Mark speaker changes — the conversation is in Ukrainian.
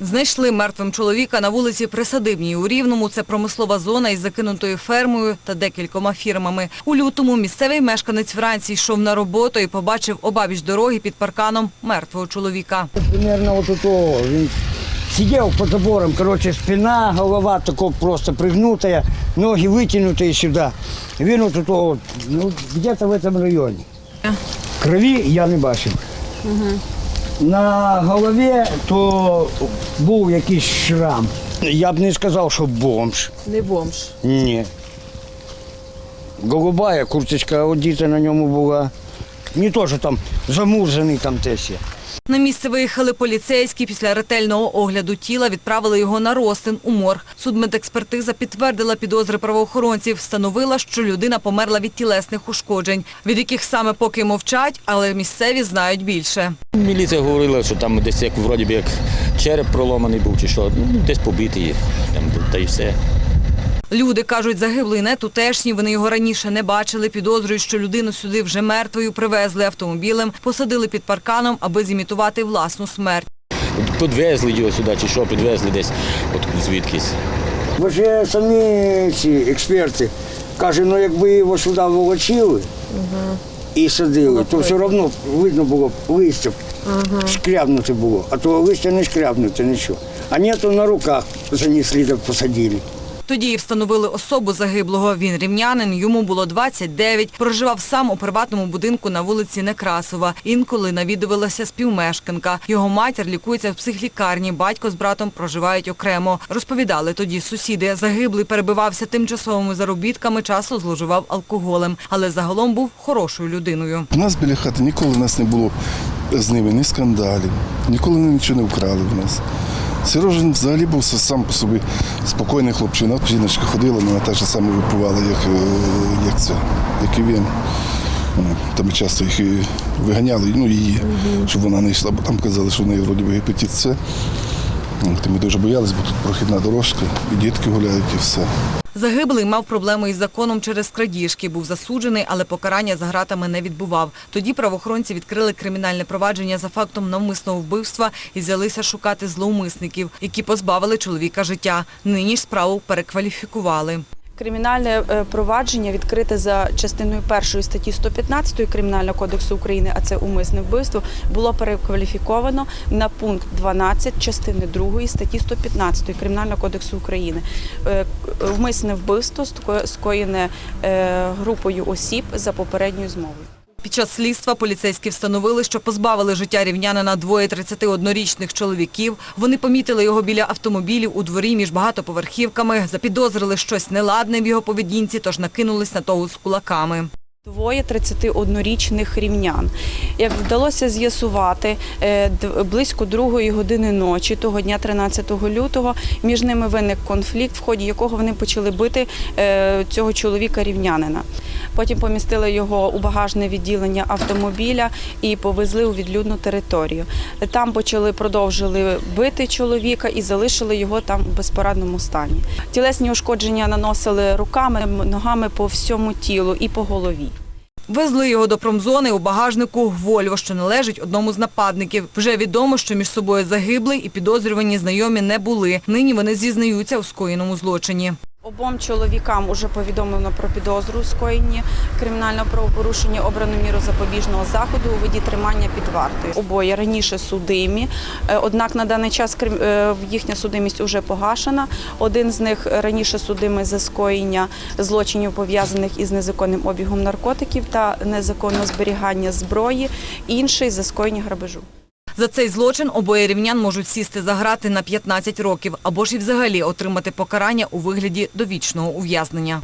Speaker 1: Знайшли мертвим чоловіка на вулиці Присадибній у Рівному. Це промислова зона із закинутою фермою та декількома фірмами. У лютому місцевий мешканець Франції йшов на роботу і побачив обабіч дороги під парканом мертвого чоловіка.
Speaker 2: Примерно от того. Він сидів під забором, коротше, спина, голова тако просто пригнута, ноги витягнуті сюди. Він от того, ну, где-то в цьому районі. Крові я не бачив. На голові то був якийсь шрам. Я б не сказав, що бомж.
Speaker 3: Не бомж.
Speaker 2: Ні. Голубая курточка одіта на ньому була. Не то, що там замурзаний там тесі.
Speaker 1: На місце виїхали поліцейські. Після ретельного огляду тіла відправили його на розтин у морг. Судмедекспертиза підтвердила підозри правоохоронців. Встановила, що людина померла від тілесних ушкоджень, від яких саме поки мовчать, але місцеві знають більше.
Speaker 4: Міліція говорила, що там десь як вроді як череп проломаний був чи що, ну, десь побитий, там, та й все.
Speaker 1: Люди, кажуть, загиблий не тутешній, вони його раніше не бачили, підозрюють, що людину сюди вже мертвою привезли автомобілем, посадили під парканом, аби зімітувати власну смерть.
Speaker 4: Підвезли його сюди чи що, підвезли десь от звідкись.
Speaker 2: Ви ж самі ці експерти кажуть, ну якби його сюди волочили і садили, то все одно видно було б листя, шкрябнуте було, а то листя не шкрябнуте, нічого. А ні, то на руках занесли так посадили.
Speaker 1: Тоді і встановили особу загиблого. Він рівнянин, йому було 29, проживав сам у приватному будинку на вулиці Некрасова. Інколи навідувалася співмешканка. Його матір лікується в психлікарні, батько з братом проживають окремо. Розповідали тоді сусіди. Загиблий перебивався тимчасовими заробітками, часу зловживав алкоголем, але загалом був хорошою людиною.
Speaker 5: У нас біля хати ніколи нас не було з ними ні скандалів, ніколи нічого не вкрали в нас. Сережин взагалі був сам по собі спокійний хлопчина. Жіночка ходила, вона теж саме випивала, як, е, як це, як і він. О, Там часто їх і виганяли, ну її, щоб вона не йшла, бо там казали, що в неї вроді би гепатит С. Ми дуже боялися, бо тут прохідна дорожка, і дітки гуляють, і все.
Speaker 1: Загиблий мав проблеми із законом через крадіжки. Був засуджений, але покарання за гратами не відбував. Тоді правоохоронці відкрили кримінальне провадження за фактом навмисного вбивства і взялися шукати зловмисників, які позбавили чоловіка життя. Нині ж справу перекваліфікували.
Speaker 3: Кримінальне е, провадження відкрите за частиною першої статті 115 Кримінального кодексу України, а це умисне вбивство, було перекваліфіковано на пункт 12 частини 2 статті 115 Кримінального кодексу України. Умисне Вмисне вбивство ско- скоєне е, групою осіб за попередньою змовою.
Speaker 1: Під час слідства поліцейські встановили, що позбавили життя рівнянина двоє 31-річних чоловіків. Вони помітили його біля автомобілів у дворі між багатоповерхівками, запідозрили щось неладне в його поведінці, тож накинулись на того з кулаками.
Speaker 3: Двоє 31-річних рівнян. Як вдалося з'ясувати, е, близько другої години ночі, того дня 13 лютого, між ними виник конфлікт, в ході якого вони почали бити е, цього чоловіка рівнянина. Потім помістили його у багажне відділення автомобіля і повезли у відлюдну територію. Там почали продовжили бити чоловіка і залишили його там в безпорадному стані. Тілесні ушкодження наносили руками, ногами по всьому тілу і по голові.
Speaker 1: Везли його до промзони у багажнику Вольво, що належить одному з нападників. Вже відомо, що між собою загиблий і підозрювані знайомі не були. Нині вони зізнаються у скоєному злочині.
Speaker 3: Обом чоловікам уже повідомлено про підозру скоєнні кримінального правопорушення, обрано міру запобіжного заходу у виді тримання під вартою. Обоє раніше судимі, е, однак на даний час е, їхня судимість уже погашена. Один з них раніше судимий за скоєння злочинів пов'язаних із незаконним обігом наркотиків та незаконного зберігання зброї, інший за скоєння грабежу.
Speaker 1: За цей злочин обоє рівнян можуть сісти за грати на 15 років або ж і взагалі отримати покарання у вигляді довічного ув'язнення.